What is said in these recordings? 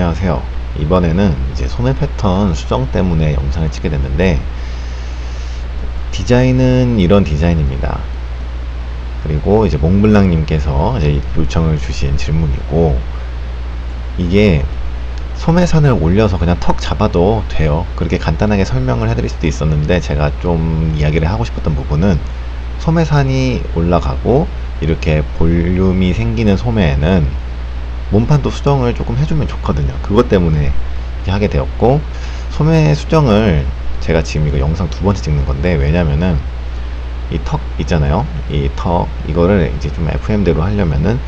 안녕하세요. 이번에는 이제 소매 패턴 수정 때문에 영상을 찍게 됐는데 디자인은 이런 디자인입니다. 그리고 이제 몽블랑 님께서 이제 요청을 주신 질문이고 이게 소매선을 올려서 그냥 턱 잡아도 돼요. 그렇게 간단하게 설명을 해드릴 수도 있었는데 제가 좀 이야기를 하고 싶었던 부분은 소매산이 올라가고 이렇게 볼륨이 생기는 소매에는 몸판도 수정을 조금 해주면 좋거든요. 그것 때문에 하게 되었고 소매 수정을 제가 지금 이거 영상 두 번째 찍는 건데 왜냐면은 이 턱 있잖아요. 이 턱 이거를 이제 좀 FM대로 하려면은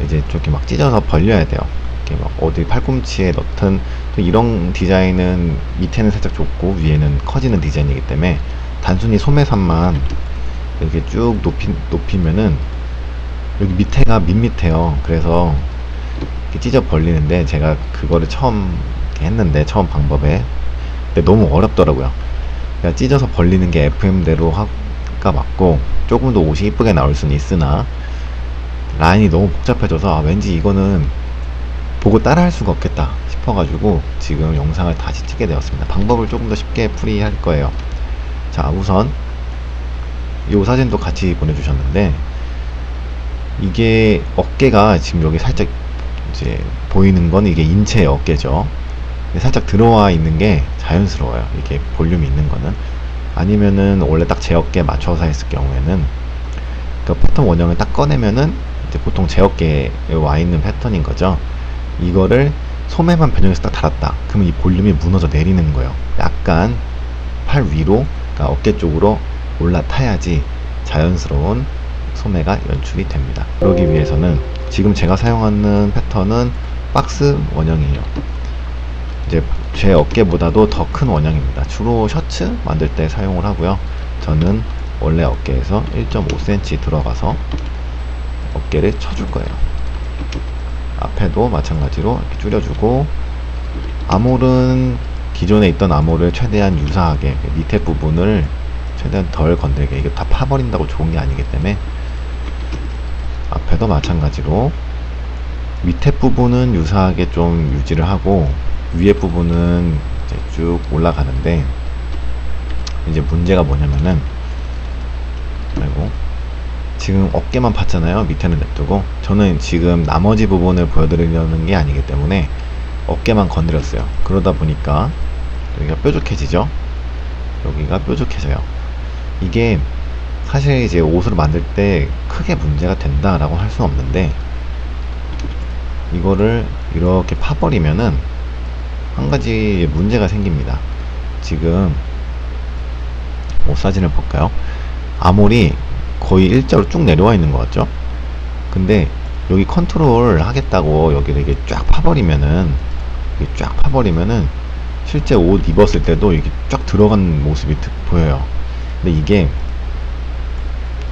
이제 좀 이렇게 막 찢어서 벌려야 돼요. 이렇게 막 어디 팔꿈치에 넣든 또 이런 디자인은 밑에는 살짝 좁고 위에는 커지는 디자인이기 때문에 단순히 소매선만 이렇게 쭉 높이, 높이면은 여기 밑에가 밋밋해요. 그래서 찢어 벌리는데 제가 그거를 처음 했는데 처음 방법에 근데 너무 어렵더라고요. 그러니까 찢어서 벌리는 게 FM대로 하가 맞고 조금 더 옷이 이쁘게 나올 수는 있으나 라인이 너무 복잡해져서 아, 왠지 이거는 보고 따라 할 수가 없겠다 싶어가지고 지금 영상을 다시 찍게 되었습니다. 방법을 조금 더 쉽게 풀이할 거예요. 자 우선 이 사진도 같이 보내주셨는데 이게 어깨가 지금 여기 살짝 이제 보이는 건 이게 인체 어깨죠. 살짝 들어와 있는 게 자연스러워요. 이게 볼륨이 있는 거는 아니면은 원래 딱 제 어깨에 맞춰서 했을 경우에는 그 패턴 원형을 딱 꺼내면은 이제 보통 제 어깨에 와 있는 패턴인 거죠. 이거를 소매만 변형해서 딱 달았다. 그러면 이 볼륨이 무너져 내리는 거예요. 약간 팔 위로, 그러니까 어깨 쪽으로 올라타야지 자연스러운 소매가 연출이 됩니다. 그러기 위해서는 지금 제가 사용하는 패턴은 박스 원형이에요. 이제 제 어깨보다도 더 큰 원형입니다. 주로 셔츠 만들 때 사용을 하고요. 저는 원래 어깨에서 1.5cm 들어가서 어깨를 쳐줄 거예요. 앞에도 마찬가지로 이렇게 줄여주고 아몰은 기존에 있던 아몰을 최대한 유사하게 밑에 부분을 최대한 덜 건들게 이게 다 파버린다고 좋은 게 아니기 때문에 앞에도 마찬가지로 밑에 부분은 유사하게 좀 유지를 하고 위에 부분은 이제 쭉 올라가는데 이제 문제가 뭐냐면은 아이고 지금 어깨만 봤잖아요 밑에는 냅두고. 저는 지금 나머지 부분을 보여드리려는 게 아니기 때문에 어깨만 건드렸어요. 그러다 보니까 여기가 뾰족해지죠? 여기가 뾰족해져요. 이게 사실 이제 옷을 만들 때 크게 문제가 된다라고 할 수는 없는데 이거를 이렇게 파버리면은 한 가지 문제가 생깁니다. 지금 옷 사진을 볼까요? 아몰이 거의 일자로 쭉 내려와 있는 것 같죠? 근데 여기 컨트롤 하겠다고 여기를 이렇게 쫙 파버리면은 이렇게 쫙 파버리면은 실제 옷 입었을 때도 이렇게 쫙 들어간 모습이 드- 보여요. 근데 이게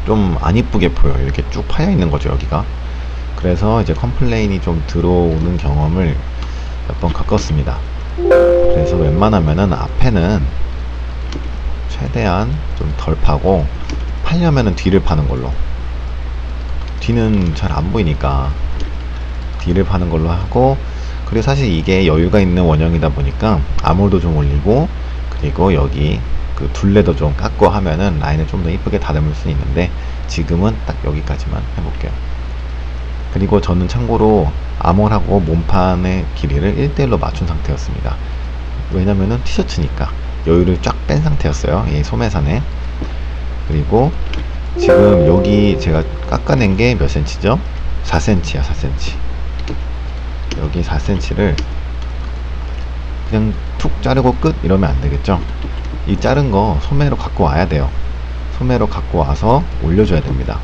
좀 안 이쁘게 보여. 이렇게 쭉 파여 있는 거죠, 여기가. 그래서 이제 컴플레인이 좀 들어오는 경험을 몇 번 겪었습니다. 그래서 웬만하면은 앞에는 최대한 좀 덜 파고 팔려면은 뒤를 파는 걸로. 뒤는 잘 안 보이니까 뒤를 파는 걸로 하고 그리고 사실 이게 여유가 있는 원형이다 보니까 아몰도 좀 올리고 그리고 여기 그 둘레도 좀 깎고 하면은 라인을 좀 더 이쁘게 다듬을 수 있는데 지금은 딱 여기까지만 해볼게요. 그리고 저는 참고로 아몰하고 몸판의 길이를 1대1로 맞춘 상태였습니다. 왜냐면은 티셔츠니까 여유를 쫙 뺀 상태였어요. 이 소매산에. 그리고 지금 여기 제가 깎아낸 게몇 센치죠? 4cm야, 4cm. 여기 4cm를 그냥 툭 자르고 끝 이러면 안 되겠죠? 이 자른 거 소매로 갖고 와야 돼요. 소매로 갖고 와서 올려줘야 됩니다.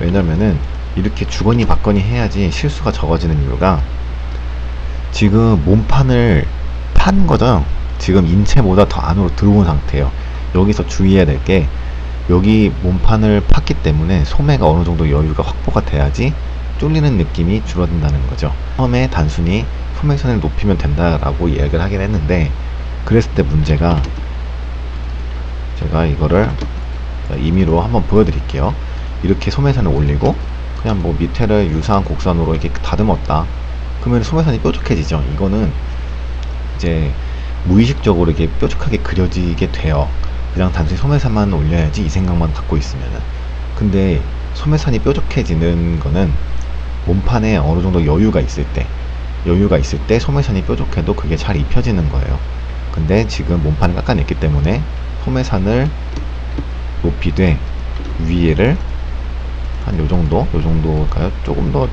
왜냐면은 이렇게 주거니 받거니 해야지 실수가 적어지는 이유가 지금 몸판을 판 거죠. 지금 인체보다 더 안으로 들어온 상태예요. 여기서 주의해야 될 게 여기 몸판을 팠기 때문에 소매가 어느 정도 여유가 확보가 돼야지 쫄리는 느낌이 줄어든다는 거죠. 처음에 단순히 소매선을 높이면 된다라고 이야기를 하긴 했는데 그랬을 때 문제가 제가 이거를 임의로 한번 보여드릴게요. 이렇게 소매선을 올리고 그냥 뭐 밑에를 유사한 곡선으로 이렇게 다듬었다. 그러면 소매산이 뾰족해지죠. 이거는 이제 무의식적으로 이게 뾰족하게 그려지게 돼요. 그냥 단순히 소매산만 올려야지 이 생각만 갖고 있으면은. 근데 소매산이 뾰족해지는 거는 몸판에 어느 정도 여유가 있을 때, 여유가 있을 때 소매산이 뾰족해도 그게 잘 입혀지는 거예요. 근데 지금 몸판을 깎아냈기 때문에 소매산을 높이되 위에를 한 요 정도, 요 정도일까요? 조금 더,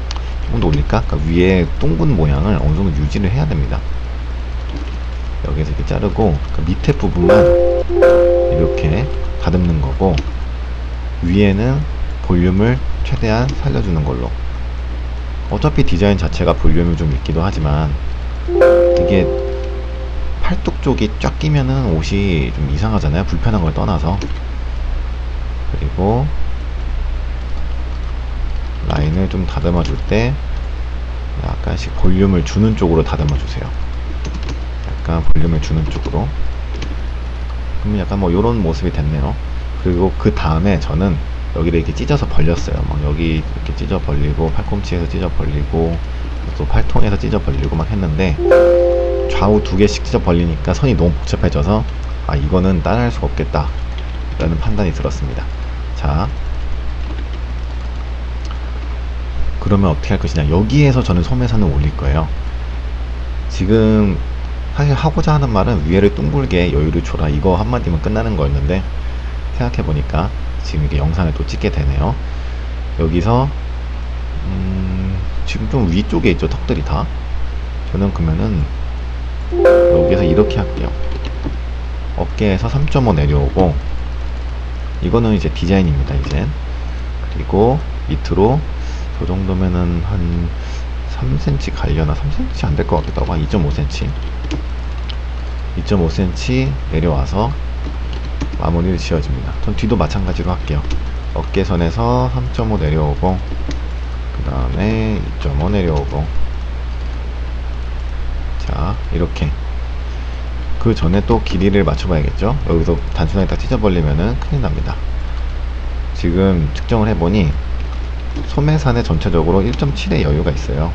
조금 더 올릴까? 그러니까 위에 둥근 모양을 어느 정도 유지를 해야 됩니다. 여기서 이렇게 자르고 그 밑에 부분만 이렇게 다듬는 거고 위에는 볼륨을 최대한 살려주는 걸로 어차피 디자인 자체가 볼륨이 좀 있기도 하지만 이게 팔뚝 쪽이 쫙 끼면은 옷이 좀 이상하잖아요. 불편한 걸 떠나서. 그리고 라인을 좀 다듬어 줄 때 약간씩 볼륨을 주는 쪽으로 다듬어 주세요. 약간 볼륨을 주는 쪽으로. 그러면 약간 뭐 요런 모습이 됐네요. 그리고 그 다음에 저는 여기를 이렇게 찢어서 벌렸어요. 막 여기 이렇게 찢어 벌리고 팔꿈치에서 찢어 벌리고 또 팔통에서 찢어 벌리고 막 했는데 좌우 두 개씩 찢어 벌리니까 선이 너무 복잡해져서 아 이거는 따라할 수가 없겠다. 라는 판단이 들었습니다. 자. 그러면 어떻게 할 것이냐? 여기에서 저는 소매선을 올릴 거예요. 지금 사실 하고자 하는 말은 위에를 둥글게 여유를 줘라. 이거 한마디면 끝나는 거였는데 생각해보니까 지금 이게 영상을 또 찍게 되네요. 여기서 음, 지금 좀 위쪽에 있죠 턱들이 다. 저는 그러면은 여기서 이렇게 할게요. 어깨에서 3.5 내려오고 이거는 이제 디자인입니다 이제. 그리고 밑으로 저 정도면은 한 3cm 갈려나? 3cm 안 될 것 같기도 하고 한 2.5cm 2.5cm 내려와서 마무리를 지어줍니다. 전 뒤도 마찬가지로 할게요. 어깨선에서 3.5 내려오고 그 다음에 2.5 내려오고 자 이렇게. 그 전에 또 길이를 맞춰 봐야겠죠? 여기서 단순하게 딱 찢어버리면은 큰일 납니다. 지금 측정을 해보니 소매산에 전체적으로 1.7의 여유가 있어요.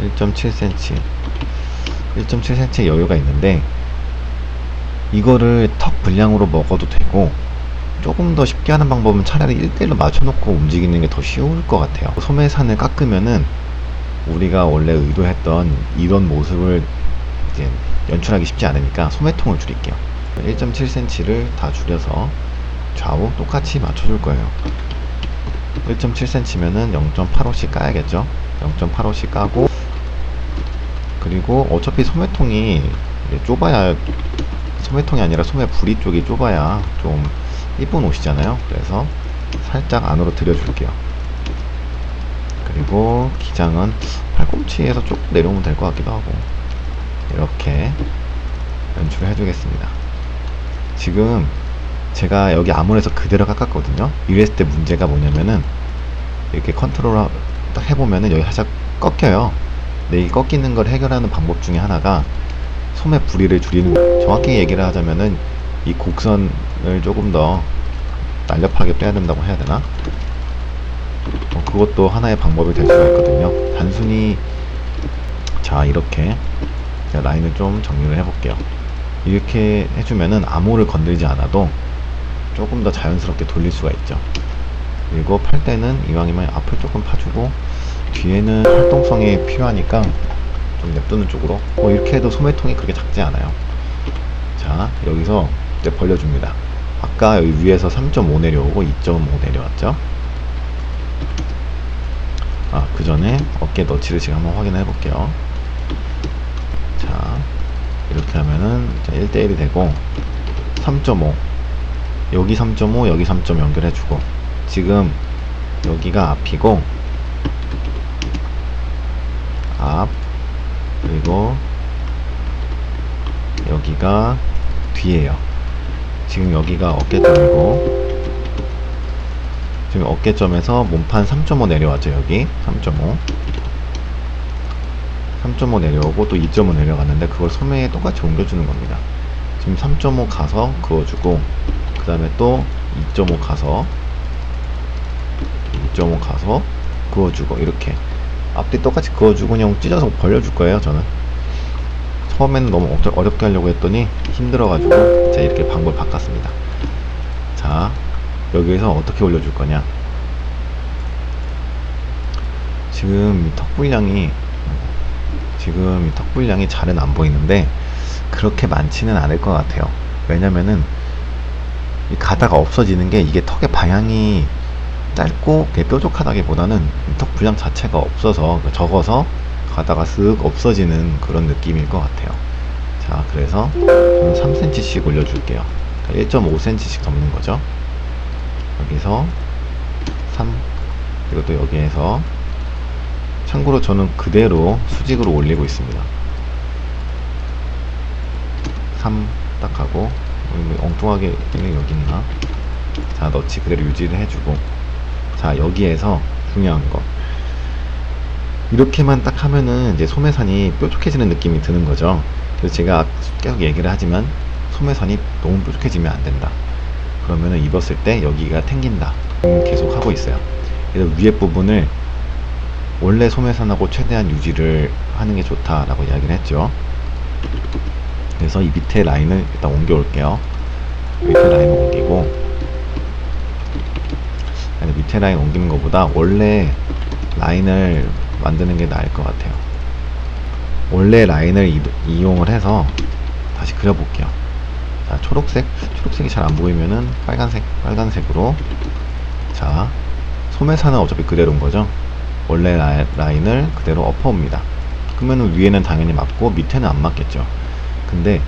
1.7cm 1.7cm 여유가 있는데 이거를 턱 분량으로 먹어도 되고 조금 더 쉽게 하는 방법은 차라리 1대1로 맞춰놓고 움직이는 게 더 쉬울 것 같아요. 소매산을 깎으면은 우리가 원래 의도했던 이런 모습을 이제 연출하기 쉽지 않으니까 소매통을 줄일게요. 1.7cm를 다 줄여서 좌우 똑같이 맞춰줄 거예요. 1.7cm면은 0.85씩 까야겠죠? 0.85씩 까고 그리고 어차피 소매통이 좁아야 소매통이 아니라 소매 부리 쪽이 좁아야 좀 이쁜 옷이잖아요. 그래서 살짝 안으로 들여줄게요 그리고 기장은 팔꿈치에서 조금 내려오면 될 것 같기도 하고 이렇게 연출을 해주겠습니다. 지금 제가 여기 아무에서 그대로 깎았거든요. 이랬을 때 문제가 뭐냐면은 이렇게 컨트롤 딱 해보면은 여기 살짝 꺾여요. 근데 이 꺾이는 걸 해결하는 방법 중에 하나가 소매 부리를 줄이는 거 정확히 얘기를 하자면은 이 곡선을 조금 더 날렵하게 빼야 된다고 해야 되나? 어, 그것도 하나의 방법이 될 수가 있거든요. 단순히 자 이렇게 라인을 좀 정리를 해볼게요. 이렇게 해주면은 암호를 건드리지 않아도 조금 더 자연스럽게 돌릴 수가 있죠. 그리고 팔 때는 이왕이면 앞을 조금 파주고 뒤에는 활동성이 필요하니까 좀 냅두는 쪽으로. 뭐 이렇게 해도 소매통이 그렇게 작지 않아요. 자 여기서 이제 벌려줍니다. 아까 여기 위에서 3.5 내려오고 2.5 내려왔죠 아 그 전에 어깨 너치를 지금 한번 확인해 볼게요. 자 이렇게 하면은 1대1이 되고 3.5 여기 3.5 여기 3.5 연결해 주고 지금 여기가 앞이고 앞 그리고 여기가 뒤에요. 지금 여기가 어깨점이고 지금 어깨점에서 몸판 3.5 내려왔죠 여기. 3.5 3.5 내려오고 또 2.5 내려갔는데 그걸 소매에 똑같이 옮겨주는 겁니다. 지금 3.5 가서 그어주고 그 다음에 또 2.5 가서 2.5 가서 그어주고 이렇게. 앞뒤 똑같이 그어주고 그냥 찢어서 벌려줄 거예요 저는. 처음에는 너무 어- 어렵게 하려고 했더니 힘들어가지고 제가 이렇게 방법을 바꿨습니다. 자 여기에서 어떻게 올려줄 거냐? 지금 이 턱분량이 지금 이 턱분량이 잘은 안 보이는데 그렇게 많지는 않을 것 같아요. 왜냐면은 이 가다가 없어지는 게 이게 턱의 방향이 짧고 뾰족하다기보다는 이턱 분량 자체가 없어서 적어서 가다가 쓱 없어지는 그런 느낌일 것 같아요. 자 그래서 저는 3cm씩 올려줄게요. 1.5cm씩 접는 거죠 여기서 3 그리고 또 여기에서 참고로 저는 그대로 수직으로 올리고 있습니다. 3 딱 하고 뭐 엉뚱하게 여기 있나 자 너치 그대로 유지를 해주고. 자 여기에서 중요한 거. 이렇게만 딱 하면은 이제 소매산이 뾰족해지는 느낌이 드는 거죠. 그래서 제가 계속 얘기를 하지만 소매산이 너무 뾰족해지면 안 된다 그러면은 입었을 때 여기가 탱긴다. 음, 계속 하고 있어요. 그래서 위에 부분을 원래 소매산하고 최대한 유지를 하는 게 좋다라고 이야기를 했죠. 그래서 이 밑에 라인을 일단 옮겨 올게요. 밑에 라인을 옮기고 밑에 라인 옮기는 것보다 원래 라인을 만드는 게 나을 것 같아요. 원래 라인을 이, 이용을 해서 다시 그려볼게요 자 초록색. 초록색이 잘 안 보이면은 빨간색 빨간색으로. 자 소매산은 어차피 그대로인 거죠? 원래 라, 라인을 그대로 엎어옵니다. 그러면은 위에는 당연히 맞고 밑에는 안 맞겠죠. 근데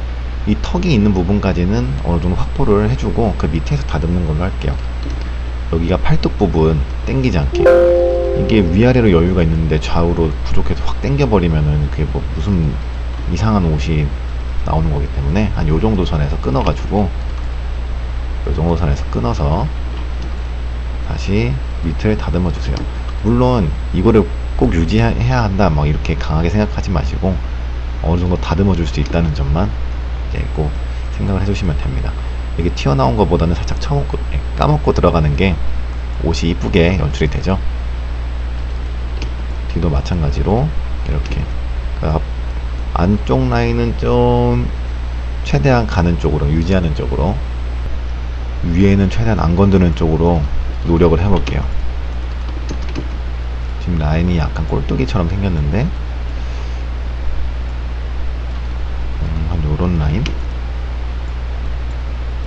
이 턱이 있는 부분까지는 어느 정도 확보를 해주고 그 밑에서 다듬는 걸로 할게요. 여기가 팔뚝 부분 땡기지 않게. 이게 위아래로 여유가 있는데 좌우로 부족해서 확 땡겨버리면은 그게 뭐 무슨 이상한 옷이 나오는 거기 때문에 한 요 정도 선에서 끊어 가지고 요 정도 선에서 끊어서 다시 밑을 다듬어 주세요. 물론 이거를 꼭 유지해야 한다 막 이렇게 강하게 생각하지 마시고 어느 정도 다듬어 줄 수 있다는 점만 이제 꼭 생각을 해주시면 됩니다. 이게 튀어나온 것보다는 살짝 처먹고 예, 까먹고 들어가는 게 옷이 이쁘게 연출이 되죠? 뒤도 마찬가지로 이렇게 그러니까 안쪽 라인은 좀 최대한 가는 쪽으로 유지하는 쪽으로 위에는 최대한 안 건드는 쪽으로 노력을 해볼게요. 지금 라인이 약간 꼴뚜기처럼 생겼는데 음, 한 요런 라인?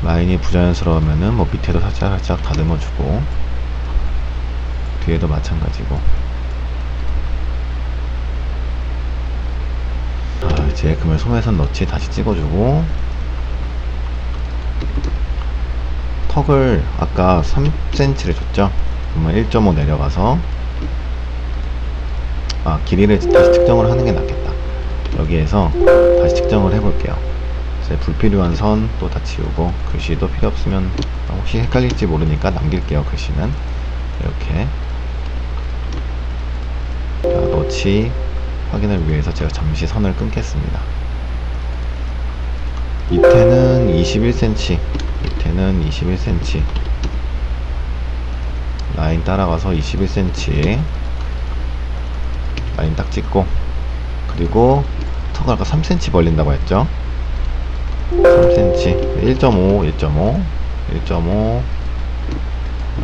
라인이 부자연스러우면은 뭐 밑에도 살짝 살짝 다듬어주고 뒤에도 마찬가지고 이제 그러면 소매선 너치 다시 찍어주고. 턱을 아까 3cm를 줬죠? 그러면 1.5 내려가서. 아 길이를 다시 측정을 하는 게 낫겠다. 여기에서 다시 측정을 해볼게요. 이제 불필요한 선 또다 지우고 글씨도 필요 없으면 혹시 헷갈릴지 모르니까 남길게요 글씨는. 이렇게. 자, 너치 확인을 위해서 제가 잠시 선을 끊겠습니다. 밑에는 21cm 밑에는 21cm 라인 따라가서 21cm 라인 딱 찍고 그리고 턱을 아까 3cm 벌린다고 했죠? 3cm 1.5 1.5 1.5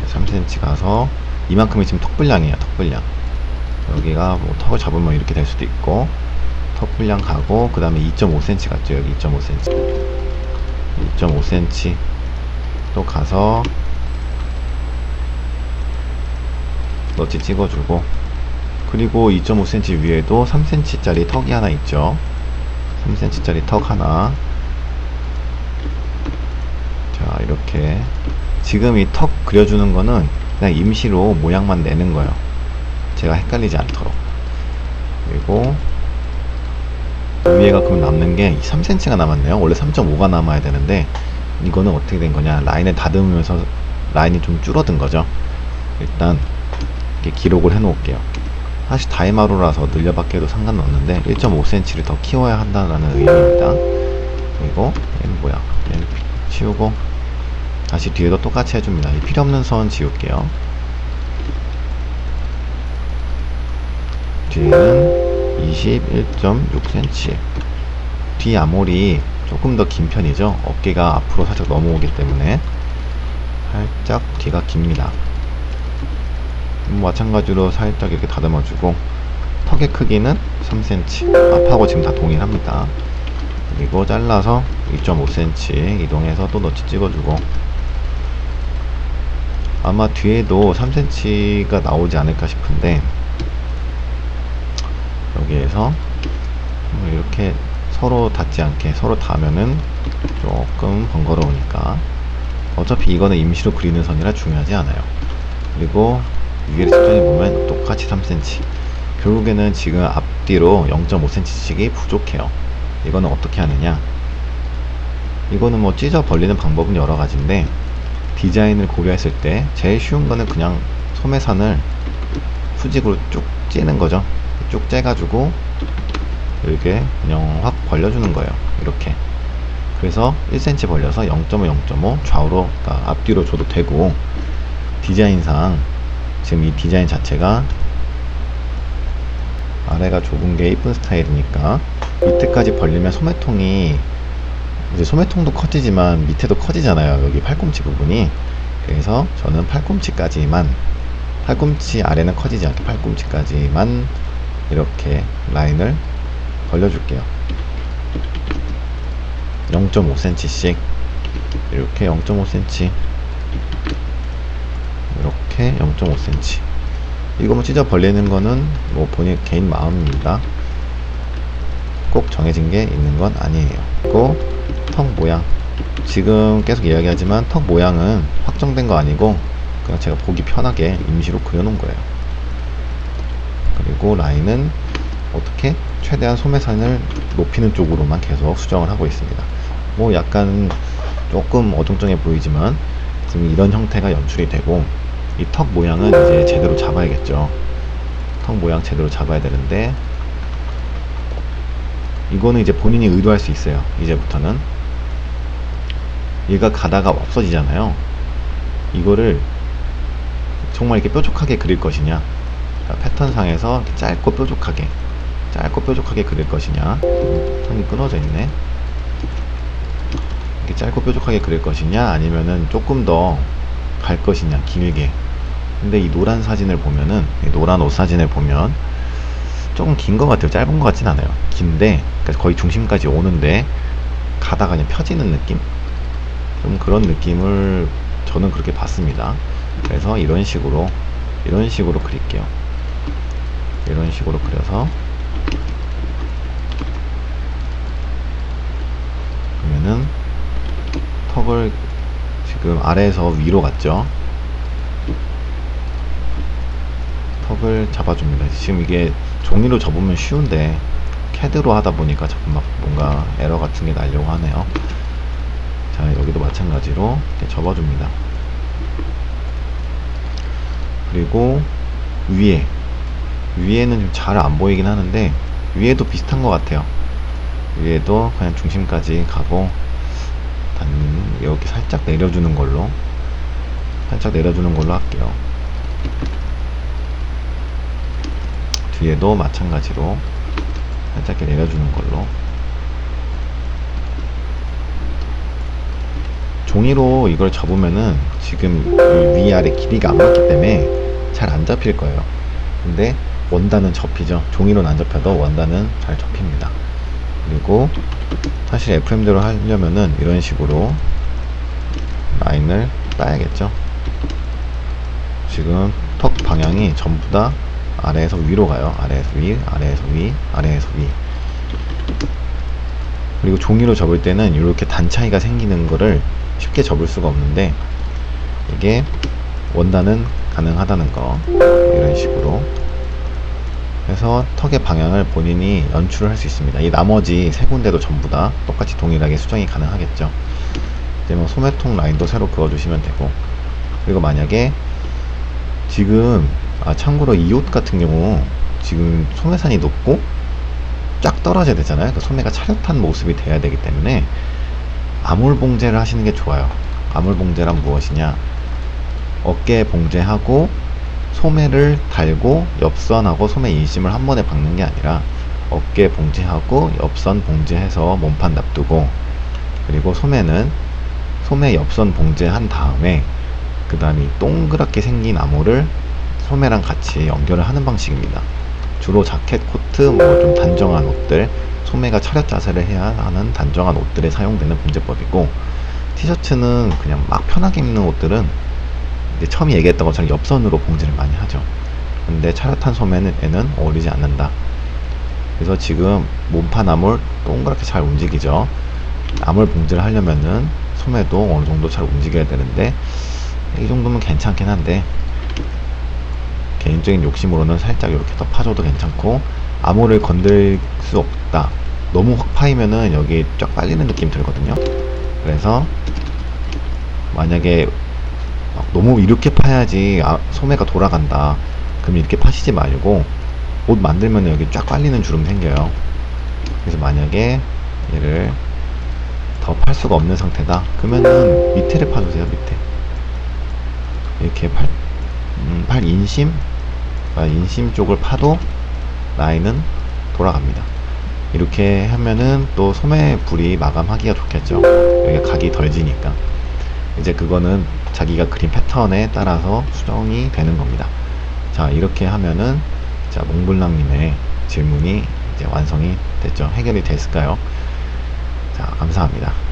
3cm 가서 이만큼이 지금 턱 분량이에요 턱 분량 여기가 뭐 턱을 잡으면 이렇게 될 수도 있고 턱 분량 가고 그 다음에 2.5cm 갔죠? 여기 2.5cm 2.5cm 또 가서 너치 찍어주고 그리고 2.5cm 위에도 3cm 짜리 턱이 하나 있죠? 3cm 짜리 턱 하나. 자 이렇게. 지금 이 턱 그려주는 거는 그냥 임시로 모양만 내는 거예요 제가 헷갈리지 않도록. 그리고 위에가 그럼 남는 게 3cm가 남았네요. 원래 3.5가 남아야 되는데 이거는 어떻게 된 거냐. 라인을 다듬으면서 라인이 좀 줄어든 거죠. 일단 이렇게 기록을 해 놓을게요. 사실 다이마루라서 늘려받기도 상관없는데 1.5cm를 더 키워야 한다는 의미입니다. 그리고 얘는 뭐야. 얘는 치우고 다시 뒤에도 똑같이 해줍니다. 이 필요없는 선 지울게요 뒤에는 21.6cm 뒤 앞몰이 조금 더 긴 편이죠. 어깨가 앞으로 살짝 넘어오기 때문에 살짝 뒤가 깁니다. 음, 마찬가지로 살짝 이렇게 다듬어주고 턱의 크기는 3cm 앞하고 지금 다 동일합니다. 그리고 잘라서 2.5cm 이동해서 또 너치 찍어주고 아마 뒤에도 3cm가 나오지 않을까 싶은데 여기에서 뭐 이렇게 서로 닿지 않게 서로 닿으면은 조금 번거로우니까 어차피 이거는 임시로 그리는 선이라 중요하지 않아요. 그리고 위를 측정해 보면 똑같이 3cm 결국에는 지금 앞뒤로 0.5cm씩이 부족해요. 이거는 어떻게 하느냐? 이거는 뭐 찢어 벌리는 방법은 여러 가지인데 디자인을 고려했을 때 제일 쉬운 거는 그냥 소매선을 수직으로 쭉 찌는 거죠 쭉 째가지고 이렇게 그냥 확 벌려주는 거예요. 이렇게. 그래서 1cm 벌려서 0.5 0.5 좌우로 그러니까 앞뒤로 줘도 되고 디자인상 지금 이 디자인 자체가 아래가 좁은 게 이쁜 스타일이니까 밑에까지 벌리면 소매통이 이제 소매통도 커지지만 밑에도 커지잖아요. 여기 팔꿈치 부분이. 그래서 저는 팔꿈치까지만 팔꿈치 아래는 커지지 않게 팔꿈치까지만 이렇게 라인을 벌려줄게요. 0.5cm씩 이렇게 0.5cm 이렇게 0.5cm 이거 뭐 찢어 벌리는 거는 뭐 본인 개인 마음입니다. 꼭 정해진 게 있는 건 아니에요. 그리고 턱 모양. 지금 계속 이야기하지만 턱 모양은 확정된 거 아니고 그냥 제가 보기 편하게 임시로 그려놓은 거예요 그리고 라인은 어떻게 최대한 소매선을 높이는 쪽으로만 계속 수정을 하고 있습니다. 뭐 약간 조금 어정쩡해 보이지만 지금 이런 형태가 연출이 되고 이 턱 모양은 이제 제대로 잡아야겠죠. 턱 모양 제대로 잡아야 되는데 이거는 이제 본인이 의도할 수 있어요. 이제부터는. 얘가 가다가 없어지잖아요. 이거를 정말 이렇게 뾰족하게 그릴 것이냐 패턴상에서 짧고 뾰족하게 짧고 뾰족하게 그릴 것이냐? ton이 끊어져 있네. 이렇게 짧고 뾰족하게 그릴 것이냐? 아니면은 조금 더 갈 것이냐? 길게. 근데 이 노란 사진을 보면은 이 노란 옷 사진을 보면 조금 긴 것 같아요. 짧은 것 같진 않아요. 긴데 그러니까 거의 중심까지 오는데 가다가 그냥 펴지는 느낌? 좀 그런 느낌을 저는 그렇게 봤습니다. 그래서 이런 식으로 이런 식으로 그릴게요 이런 식으로 그려서. 그러면은 턱을 지금 아래에서 위로 갔죠? 턱을 잡아줍니다. 지금 이게 종이로 접으면 쉬운데 캐드로 하다 보니까 자꾸 막 뭔가 에러 같은 게 나려고 하네요. 자 여기도 마찬가지로 이렇게 접어줍니다. 그리고 위에 위에는 좀 잘 안 보이긴 하는데 위에도 비슷한 것 같아요. 위에도 그냥 중심까지 가고 단 여기 살짝 내려주는 걸로 살짝 내려주는 걸로 할게요. 뒤에도 마찬가지로 살짝 내려주는 걸로. 종이로 이걸 접으면은 지금 이 위아래 길이가 안 맞기 때문에 잘 안 잡힐 거예요. 근데 원단은 접히죠. 종이로는 안 접혀도 원단은 잘 접힙니다. 그리고 사실 FM대로 하려면은 이런 식으로 라인을 따야겠죠? 지금 턱 방향이 전부 다 아래에서 위로 가요. 아래에서 위 아래에서 위 아래에서 위. 그리고 종이로 접을 때는 이렇게 단 차이가 생기는 거를 쉽게 접을 수가 없는데 이게 원단은 가능하다는 거. 이런 식으로 해서 턱의 방향을 본인이 연출을 할 수 있습니다. 이 나머지 세 군데도 전부 다 똑같이 동일하게 수정이 가능하겠죠. 이제 뭐 소매통 라인도 새로 그어주시면 되고. 그리고 만약에 지금 아 참고로 이 옷 같은 경우 지금 소매산이 높고 쫙 떨어져야 되잖아요. 그 소매가 차렷한 모습이 돼야 되기 때문에 아몰 봉제를 하시는 게 좋아요. 아몰 봉제란 무엇이냐? 어깨 봉제하고 소매를 달고 옆선하고 소매 인심을 한 번에 박는 게 아니라 어깨 봉제하고 옆선 봉제해서 몸판 납두고 그리고 소매는 소매 옆선 봉제한 다음에 그 다음에 동그랗게 생긴 암호를 소매랑 같이 연결을 하는 방식입니다. 주로 자켓, 코트, 뭐 좀 단정한 옷들, 소매가 차렷 자세를 해야 하는 단정한 옷들에 사용되는 봉제법이고 티셔츠는 그냥 막 편하게 입는 옷들은 처음 얘기했던 것처럼 옆선으로 봉제를 많이 하죠. 근데 차렷한 소매는 어울리지 않는다. 그래서 지금 몸판 암홀 동그랗게 잘 움직이죠. 암홀 봉제를 하려면은 소매도 어느 정도 잘 움직여야 되는데 이 정도면 괜찮긴 한데 개인적인 욕심으로는 살짝 이렇게 더 파줘도 괜찮고 암호를 건들 수 없다. 너무 확 파이면은 여기 쫙 빨리는 느낌 들거든요. 그래서 만약에 막 너무 이렇게 파야지 아, 소매가 돌아간다. 그럼 이렇게 파시지 말고 옷 만들면 여기 쫙 빨리는 주름 생겨요. 그래서 만약에 얘를 더 팔 수가 없는 상태다. 그러면은 밑에를 파주세요. 밑에 이렇게 팔, 음, 팔 인심, 아, 인심 쪽을 파도 라인은 돌아갑니다. 이렇게 하면은 또 소매 불이 마감하기가 좋겠죠. 여기가 각이 덜 지니까. 이제 그거는 자기가 그린 패턴에 따라서 수정이 되는 겁니다. 자, 이렇게 하면은 자, 몽블랑님의 질문이 이제 완성이 됐죠. 해결이 됐을까요? 자, 감사합니다.